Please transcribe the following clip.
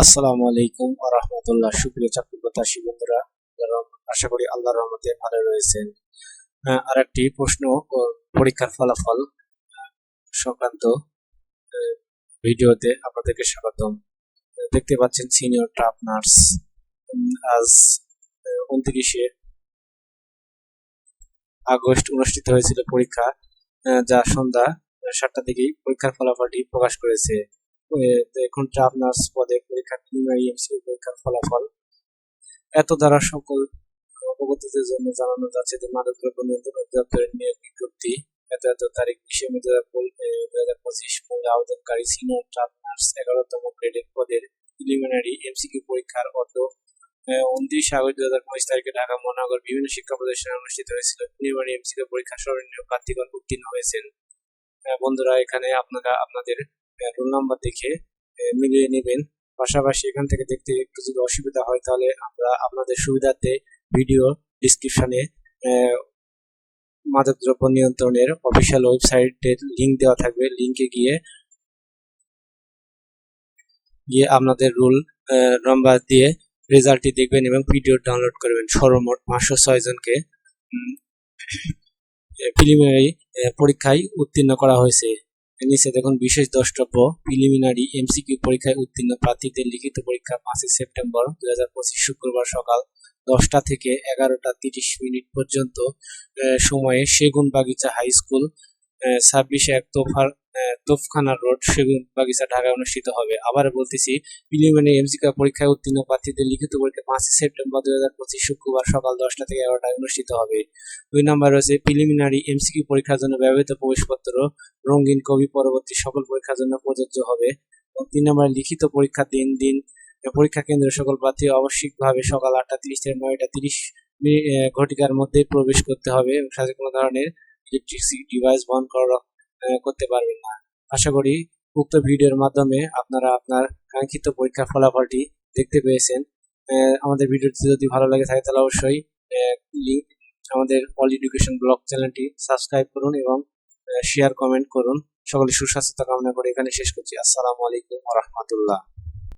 আসসালামু আলাইকুম রাহমাতুল্লাহ। সুপ্রিয় চাকরি প্রত্যাশী বন্ধুরা আশা করি আল্লাহর রহমতে ভালো রয়েছেন আহ, আর একটি প্রশ্ন ও পরীক্ষার ফলাফল সংক্রান্ত ভিডিওতে আপনাদেরকে স্বাগতম। দেখতে পাচ্ছেন সিনিয়র ট্রাপ নার্স আজ উনত্রিশে আগস্ট অনুষ্ঠিত হয়েছিল পরীক্ষা যা সন্ধ্যা সাতটা থেকেই পরীক্ষার ফলাফলটি প্রকাশ করেছে। এখন ট্রাপ পদে পরীক্ষা প্রিলিমিনারি এমসিকিউ পরীক্ষার ফলাফল। এত দ্বারা সকল জন্য জানানো যাচ্ছে যে নিয়ন্ত্রণ অধিদপ্তরের নিয়োগ বিজ্ঞপ্তি। এত এত তারিখ বিশে মে দু হাজার পঁচিশ মূল্যে আবেদনকারী সিনিয়র এগারোতম গ্রেডের পদের প্রিলিমিনারি এমসিকিউ পরীক্ষার উনত্রিশ আগস্ট দু হাজার পঁচিশ তারিখে ঢাকা মহানগর বিভিন্ন শিক্ষা প্রতিষ্ঠানে অনুষ্ঠিত হয়েছিল। প্রিলিমিনারি এমসিকিউ পরীক্ষা স্মরণীয় প্রার্থীগণ উত্তীর্ণ হয়েছেন। বন্ধুরা, এখানে আপনারা, আপনাদের রোল নাম্বার দেখে মিলিয়ে নেবেন। পাশাপাশি এখান থেকে দেখতে একটু যদি অসুবিধা হয়, তাহলে আমরা আপনাদের সুবিধার্থে ভিডিও ডিসক্রিপশনে মাদকদ্রব্য নিয়ন্ত্রণের অফিসিয়াল ওয়েবসাইটের লিঙ্ক দেওয়া থাকবে। লিংকে গিয়ে গিয়ে আপনাদের রুল নাম্বার দিয়ে রেজাল্টটি দেখবেন এবং ভিডিও ডাউনলোড করবেন। সর্বমোট পাঁচশো ছয় জনকে। প্রিলিমিনারি পরীক্ষায় উত্তীর্ণ করা হয়েছে। নিচে দেখুন, বিশেষ দ্রষ্টব্য প্রিলিমিনারি এমসিকিউ পরীক্ষায় উত্তীর্ণ প্রার্থীদের লিখিত পরীক্ষা পাঁচই সেপ্টেম্বর, দুই হাজার পঁচিশ শুক্রবার সকাল দশটা থেকে এগারোটা তিরিশ মিনিট পর্যন্ত সময়ে সেগুন বাগিচা হাই স্কুল ছাব্বিশে এক তোফার তোফখানা রোড, সেগুন বাগিচা ঢাকায় অনুষ্ঠিত হবে। আবার বলতেছি প্রিলিমিনারি এমসিকিউ পরীক্ষায় উত্তীর্ণ প্রার্থীদের লিখিত পরীক্ষা পাঁচই সেপ্টেম্বর দুই হাজার পঁচিশ শুক্রবার সকাল দশটা থেকে এগারোটায় অনুষ্ঠিত হবে। দুই নম্বর রয়েছে, প্রিলিমিনারি এমসিকিউ পরীক্ষার জন্য ব্যবহৃত প্রবেশপত্র, রঙিন কবি পরবর্তী সকল পরীক্ষার জন্য প্রযোজ্য হবে। এবং তিন নম্বর, লিখিত পরীক্ষা দিন দিন পরীক্ষা কেন্দ্রে সকল প্রার্থী আবশ্যিকভাবে সকাল আটটা তিরিশ থেকে নয়টা তিরিশ ঘটিকার মধ্যে প্রবেশ করতে হবে এবং সাথে কোনো ধরনের ইলেকট্রিসিটি ডিভাইস বন্ধ করা করতে পারবেন না। আশা করি উক্ত ভিডিওর মাধ্যমে আপনারা আপনার কাঙ্ক্ষিত পরীক্ষার ফলাফলটি দেখতে পেয়েছেন। আমাদের ভিডিওটি যদি ভালো লাগে থাকে, তাহলে অবশ্যই লিঙ্ক আমাদের অল এডুকেশন ব্লগ চ্যানেলটি সাবস্ক্রাইব করুন এবং শেয়ার কমেন্ট করুন। সকলে সুস্বাস্থ্য কামনা করে এখানে শেষ করছি। আসসালামু আলাইকুম রহমতুল্লাহ।